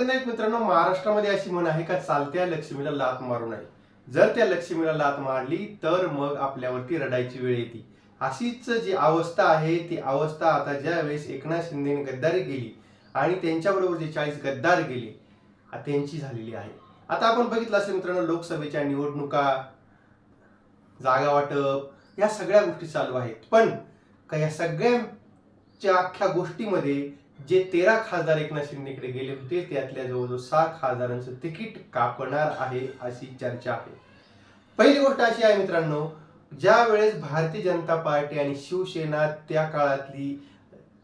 एकंदरीत मित्रांनो महाराष्ट्रामध्ये अशी म्हण आहे का चालत्या लक्ष्मीला लात मारू नये. जर त्या लक्ष्मीला लात मारली तर मग आपल्यावरती रडायची वेळ येते. अशीच जी अवस्था आहे ती अवस्था आता ज्या वेळेस एकनाथ शिंदेने गद्दारी केली आणि त्यांच्याबरोबर जे चाळीस गद्दार गेले त्यांची झालेली आहे. आता आपण बघितलं असेल मित्रांनो लोकसभेच्या निवडणुका जागा वाटप या सगळ्या गोष्टी चालू आहेत. पण का या सगळ्यांच्या अख्ख्या गोष्टीमध्ये जे तेरा खासदार एकनाथ शिंदेकडे गेले होते त्यातल्या जवळजवळ सहा खासदारांचं तिकीट कापणार आहे अशी चर्चा आहे. पहिली गोष्ट अशी आहे मित्रांनो ज्या वेळेस भारतीय जनता पार्टी आणि शिवसेना त्या काळातली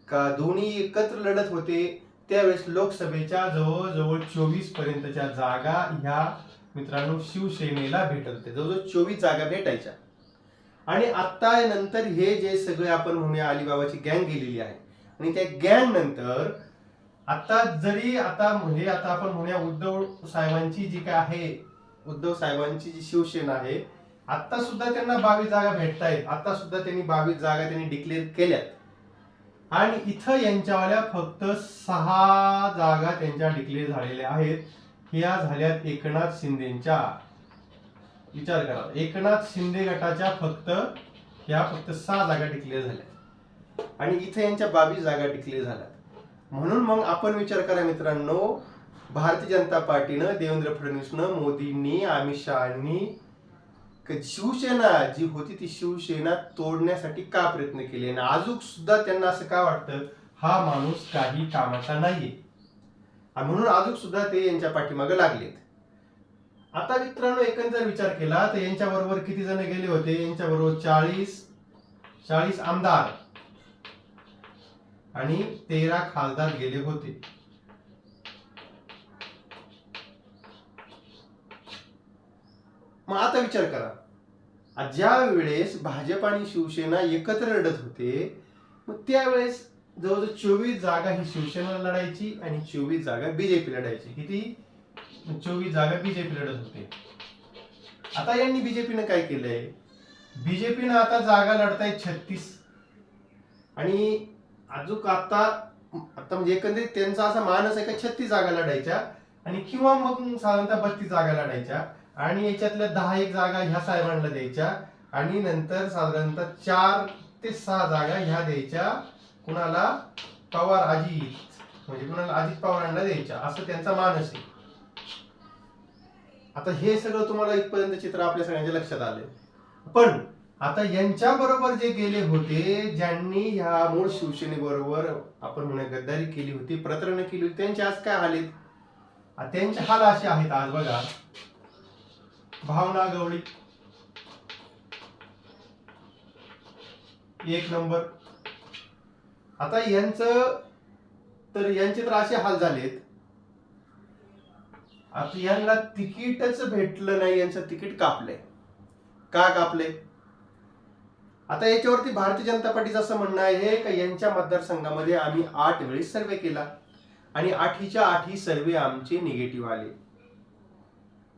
का दोन्ही एकत्र लढत होते त्यावेळेस लोकसभेच्या जवळजवळ चोवीस पर्यंतच्या जागा ह्या मित्रांनो शिवसेनेला भेटत होत्या. जवळजवळ चोवीस जागा भेटायच्या. आणि आता नंतर हे जे सगळे आपण म्हणूया अलिबाबाची गँग गेलेली आहे आणि त्या ज्ञान नंतर आता जरी आता म्हणजे आता आपण म्हणूया उद्धव साहेबांची जी काय आहे उद्धव साहेबांची जी शिवसेना आहे आता सुद्धा त्यांना बावीस जागा भेटतायत. आता सुद्धा त्यांनी बावीस जागा त्यांनी डिक्लेअर केल्यात. आणि इथं यांच्यावाल्या फक्त सहा जागा त्यांच्या डिक्लेअर झालेल्या आहेत. ह्या झाल्यात एकनाथ शिंदेच्या. विचार करा. एकनाथ शिंदे गटाच्या फक्त ह्या फक्त सहा जागा डिक्लेअर झाल्या आणि इथे यांच्या बावीस जागा डिक्लेअर झाल्या म्हणून मग आपण विचार करा मित्रांनो भारतीय जनता पार्टीनं देवेंद्र फडणवीसनं मोदींनी अमित शहानी शिवसेना जी होती ती शिवसेना तोडण्यासाठी का प्रयत्न केले? आणि अजून सुद्धा त्यांना असं का वाटतं? हा माणूस काही कामाचा नाहीये. आणि म्हणून अजून सुद्धा ते यांच्या पाठीमागे लागलेत. आता मित्रांनो एकंदर विचार केला तर यांच्या बरोबर किती जण गेले होते? यांच्या बरोबर चाळीस चाळीस आमदार. आणि तेरा खासदार गेले होते. मग आता विचार करा. ज्या वेळेस भाजप आणि शिवसेना एकत्र लढत होते मग त्यावेळेस जवळजवळ चोवीस जागा ही शिवसेना लढायची आणि चोवीस जागा बीजेपी लढायची. किती? चोवीस जागा बीजेपी लढत होते. आता यांनी बीजेपीनं काय केलंय? बीजेपीनं आता जागा लढताय छत्तीस. आणि अजून आता आता म्हणजे एकंदरीत त्यांचा असा मानस आहे का छत्तीस जागा लढायच्या आणि किंवा मग साधारणतः बत्तीस जागा लढायच्या आणि याच्यातल्या दहा एक जागा ह्या साहेबांना द्यायच्या आणि नंतर साधारणतः चार ते सहा जागा ह्या द्यायच्या कुणाला? पवार अजित. म्हणजे कुणाला? अजित पवारांना द्यायच्या. असं त्यांचा मानस आहे. आता हे सगळं तुम्हाला इथपर्यंत चित्र आपल्या सगळ्यांच्या लक्षात आले पण आता यांच्या बरोबर जे गेले होते ज्यांनी ह्या मूळ शिवसेनेबरोबर आपण म्हणूया गद्दारी केली होती प्रतरण केली होती त्यांचे आज काय हालेत त्यांचे हाल असे आहेत आज बघा. भावना गवळी. एक नंबर. आता यांचं तर यांचे तर असे हाल झालेत. आता यांना तिकीटच भेटलं नाही यांचं तिकीट कापलंय. का कापले आता याच्यावरती भारतीय जनता पार्टीचं असं म्हणणं आहे का यांच्या मतदारसंघामध्ये आम्ही आठ वेळेस सर्वे केला. आणि आठीच्या आठी सर्वे आमचे निगेटिव्ह आले.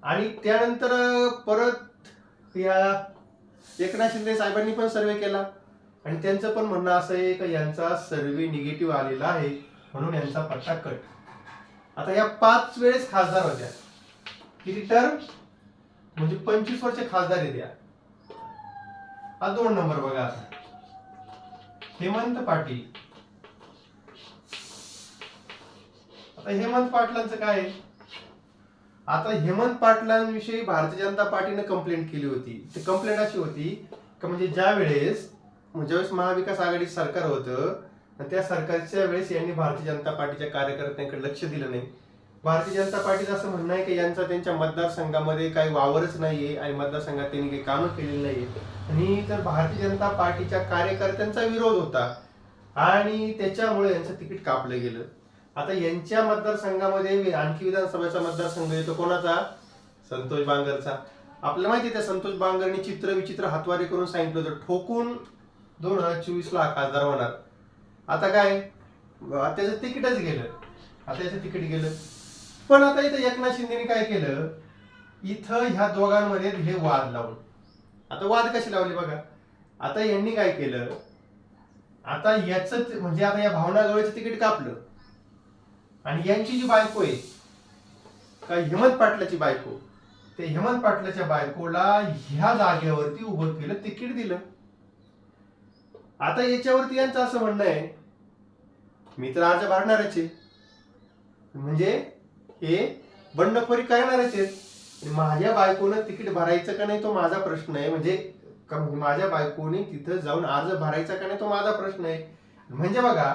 आणि त्यानंतर परत या एकनाथ शिंदे साहेबांनी पण सर्वे केला. आणि त्यांचं पण म्हणणं असं आहे का यांचा सर्वे निगेटिव्ह आलेला आहे म्हणून यांचा पट्टा कट. आता या पाच वेळेस खासदार होत्या. किती टर्म म्हणजे पंचवीस वर्ष खासदार येत्या हा दोन नंबर बघा आता हेमंत पाटील. आता हेमंत पाटलांचं काय? आहे? आता हेमंत पाटलांविषयी भारतीय जनता पार्टीने कंप्लेंट केली होती. ती कंप्लेंट अशी होती का म्हणजे ज्या वेळेस म्हणजे ज्यावेळेस महाविकास आघाडी सरकार होतं त्या सरकारच्या वेळेस यांनी भारतीय जनता पार्टीच्या कार्यकर्त्यांकडे लक्ष दिलं नाही. भारतीय जनता पार्टीचं असं म्हणणं आहे की यांचा त्यांच्या मतदारसंघामध्ये काही वावरच नाहीये आणि मतदारसंघात त्यांनी काही कामं केलेली नाहीये. आणि तर भारतीय जनता पार्टीच्या कार्यकर्त्यांचा विरोध होता आणि त्याच्यामुळे यांचं तिकीट कापलं गेलं आता यांच्या मतदारसंघामध्ये आणखी विधानसभेचा मतदारसंघ येतो कोणाचा? संतोष बांगरचा. आपल्याला माहिती त्या संतोष बांगरनी चित्र विचित्र हातवारे करून सांगितलं होतं ठोकून दोन हजार चोवीस ला खासदार होणार. आता काय? त्याचं तिकीटच गेलं. आता याचं तिकीट गेलं. पण आता इथं एकनाथ शिंदेने काय केलं? इथं ह्या दोघांमध्ये हे वाद लावून. आता वाद कशी लावले बघा. आता यांनी काय केलं? आता याच म्हणजे आता या भावना गवळीचं तिकीट कापलं. आणि यांची जी बायको आहे का हेमंत पाटलाची बायको ते हेमंत पाटलाच्या बायकोला ह्या जागेवरती उभं केलं तिकीट दिलं. आता याच्यावरती यांचं असं म्हणणं आहे मी तर अर्ज भरणारच आहे. म्हणजे हे बंडखोरी करणारच आहेत. आणि माझ्या बायकोनं तिकीट भरायचं का नाही तो माझा प्रश्न आहे. म्हणजे म्हणजे माझ्या बायकोने तिथं जाऊन अर्ज भरायचा का नाही तो माझा प्रश्न आहे. म्हणजे बघा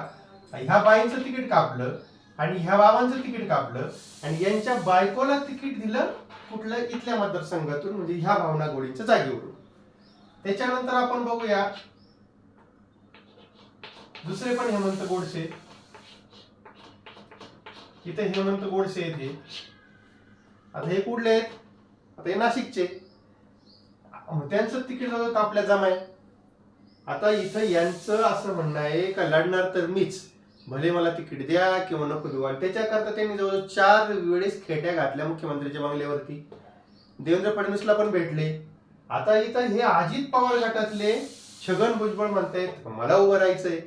ह्या बाईंचं तिकीट कापलं आणि ह्या बाबांचं तिकीट कापलं आणि यांच्या बायकोला तिकीट दिलं कुठलं इथल्या मतदारसंघातून म्हणजे ह्या भावना गोळींच्या जागेवरून. त्याच्यानंतर आपण बघूया. दुसरे पण हेमंत गोडसे इथे हेमंत गोडसे आहेत आता हे कुठले आहेत? आता हे नाशिकचे त्यांचं तिकीट होतं आपल्या जमा जमाय आता इथं यांचं असं म्हणणं आहे का लढणार तर मीच. भले मला तिकीट द्या किंवा नको देऊ. त्याच्याकरता त्यांनी जवळजवळ चार वेळेस खेट्या घातल्या मुख्यमंत्र्यांच्या बंगल्यावरती. देवेंद्र फडणवीसला पण भेटले. आता इथं हे अजित पवार गटातले छगन भुजबळ म्हणतायत मला उभं राहायचंय.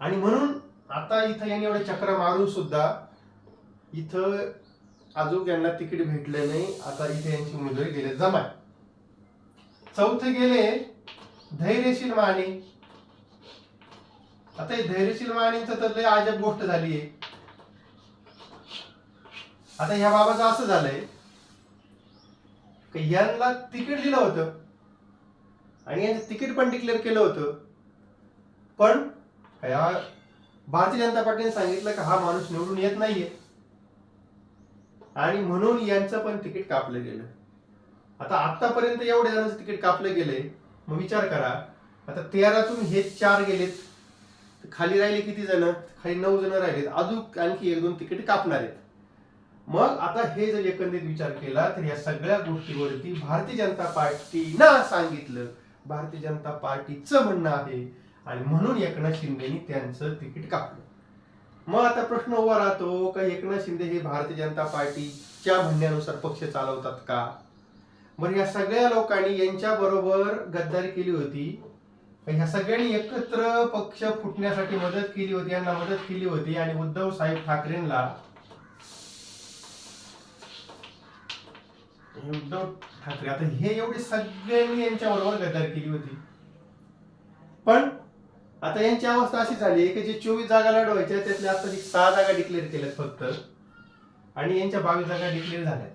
आणि म्हणून आता इथं यांनी एवढे चक्र मारून सुद्धा इथं अजून यांना तिकीट भेटले नाही. आता इथे यांची उमेदवारी गेले जमा चौथे गेले धैर्यशील माने. आता हे धैर्यशील मानेच तर लय अजब गोष्ट झाली आहे. आता ह्या बाबाचं असं झालंय की यांना तिकीट दिलं होतं आणि यांचं तिकीट पण डिक्लेअर केलं होतं. पण या भारतीय जनता पार्टीने सांगितलं की हा माणूस निवडून येत नाहीये. आणि म्हणून यांचं पण तिकीट कापलं गेलं. आता आतापर्यंत एवढ्या जणांचं तिकीट कापलं गेले मग विचार करा. आता तेरातून हे चार गेलेत. खाली राहिले किती जण? खाली नऊ जण राहिलेत. अजून आणखी एक दोन तिकीट कापणार आहेत. मग आता हे जर एकंदरीत विचार केला तर या सगळ्या गोष्टीवरती भारतीय जनता पार्टीनं सांगितलं. भारतीय जनता पार्टीचं म्हणणं आहे आणि म्हणून एकनाथ शिंदेनी त्यांचं तिकीट कापलं. मग आता प्रश्न उभा राहतो का एकनाथ शिंदे हे भारतीय जनता पार्टीच्या म्हणण्यानुसार पक्ष चालवतात का? बरं या सगळ्या लोकांनी यांच्या बरोबर गद्दारी केली होती. ह्या सगळ्यांनी एकत्र पक्ष फुटण्यासाठी मदत केली होती यांना मदत केली होती आणि उद्धव साहेब ठाकरेंना उद्धव ठाकरे आता हे एवढे सगळ्यांनी यांच्या बरोबर गद्दारी केली होती. पण आता यांची अवस्था अशी झाली की जे चोवीस जागा लढवायच्या त्यातल्या आता सहा जागा डिक्लेअर केल्यात फक्त आणि यांच्या बावीस जागा डिक्लेअर झाल्यात.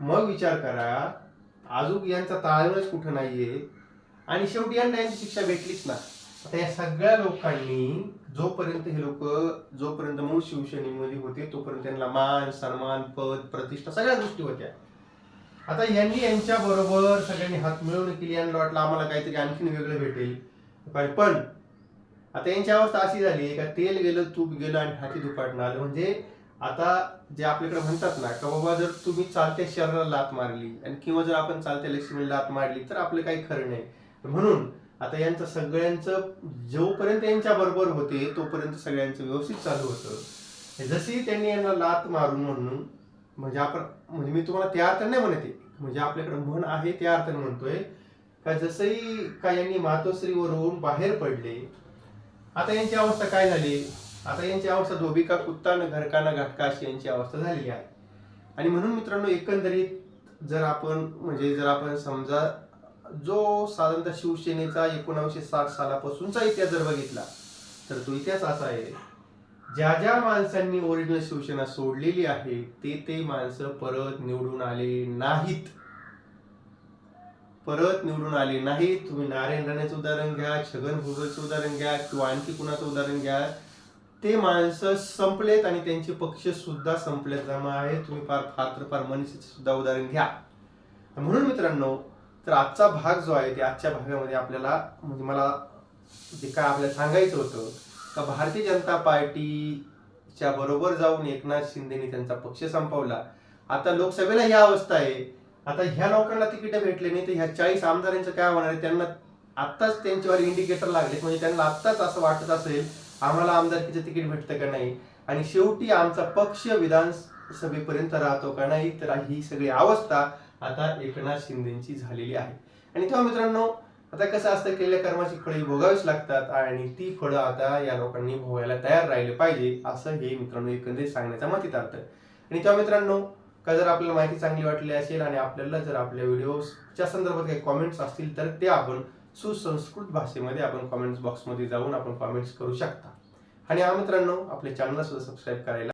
मग विचार करा अजून यांचा ताळमेळच कुठं नाहीये आणि शेवटी यांना यांची शिक्षा भेटलीच ना. आता या सगळ्या लोकांनी जोपर्यंत हे लोक जोपर्यंत मूळ शिवसेनेमध्ये होते तोपर्यंत त्यांना मान सन्मान पद प्रतिष्ठा सगळ्या गोष्टी होत्या. आता यांनी यांच्या बरोबर सगळ्यांनी हात मिळवणी केली यांना वाटलं आम्हाला काहीतरी आणखीन वेगळं भेटेल. पण आता यांची अवस्था अशी झाली का तेल गेलं तूप गेलं आणि हाती दुपाटणं आलं. म्हणजे आता जे आपल्याकडे म्हणतात ना का बाबा जर तुम्ही चालत्या शरीराला लात मारली आणि किंवा जर आपण चालत्या लक्ष्मीला लात मारली तर आपलं काही खरं नाही. म्हणून आता यांचं सगळ्यांचं जोपर्यंत यांच्या बरोबर होते तोपर्यंत सगळ्यांचं व्यवस्थित चालू होतं. जशी त्यांनी यांना लात मारून म्हणून म्हणजे आपण म्हणजे मी तुम्हाला त्या अर्थाने नाही म्हणते म्हणजे आपल्याकडे म्हण आहे त्या अर्थाने म्हणतोय का जसंही का यांनी मातोश्रीवरून बाहेर पडले आता यांची अवस्था काय झाली? आता यांची अवस्था धोबिका कुत्ता न घरकाना घाटका अशी यांची अवस्था झालेली आहे. आणि म्हणून मित्रांनो एकंदरीत जर आपण म्हणजे जर आपण समजा जो साधारणतः शिवसेनेचा एकोणावीसशे साठ सालापासूनचा इतिहास जर बघितला तर तो इतिहास असा आहे ज्या ज्या माणसांनी ओरिजिनल शिवसेना सोडलेली आहे ते ते माणसं परत निवडून आले नाहीत. परत निवडून आले नाही तुम्ही नारायण राणेचं उदाहरण घ्या छगन भुजबळचं उदाहरण घ्या किंवा आणखी कुणाचं उदाहरण घ्या ते माणसं संपलेत आणि त्यांचे पक्ष सुद्धा संपलेत. जमा आहे तुम्ही फार फार तर फार मनीषीचं सुद्धा उदाहरण घ्या. म्हणून मित्रांनो तर आजचा भाग जो आहे ते आजच्या भागामध्ये आपल्याला म्हणजे मला जे काय आपल्याला सांगायचं होतं का भारतीय जनता पार्टीच्या बरोबर जाऊन एकनाथ शिंदेनी त्यांचा पक्ष संपवला. आता लोकसभेला ही अवस्था आहे. आता ह्या लोकांना तिकीट भेटले नाही तर ह्या चाळीस आमदारांचं काय होणार आहे? त्यांना आत्ताच त्यांच्यावर इंडिकेटर लागले म्हणजे त्यांना आत्ताच असं वाटत असेल आम्हाला आमदारकीचं तिकीट भेटतं का नाही? आणि शेवटी आमचा पक्ष विधानसभेपर्यंत राहतो का नाही? तर ही सगळी अवस्था आता एकनाथ शिंदेची झालेली आहे. आणि तेव्हा मित्रांनो आता कसं असतं केलेल्या कर्माची फळी भोगावीच लागतात आणि ती फळं आता या लोकांनी भोगायला तयार राहिले पाहिजे असं हे मित्रांनो एकंदरीत सांगण्याचा मतीत अर्थ आणि त्या मित्रांनो का जर आपल्याला माहिती चांगली वाटली असेल आणि आपल्याला जर आपल्या व्हिडिओच्या संदर्भात काही कॉमेंट्स असतील तर ते आपण सुसंस्कृत भाषेमध्ये आपण कॉमेंट्स बॉक्समध्ये जाऊन आपण कॉमेंट्स करू शकता. आणि हा मित्रांनो आपल्या चॅनलला सुद्धा सबस्क्राईब करायला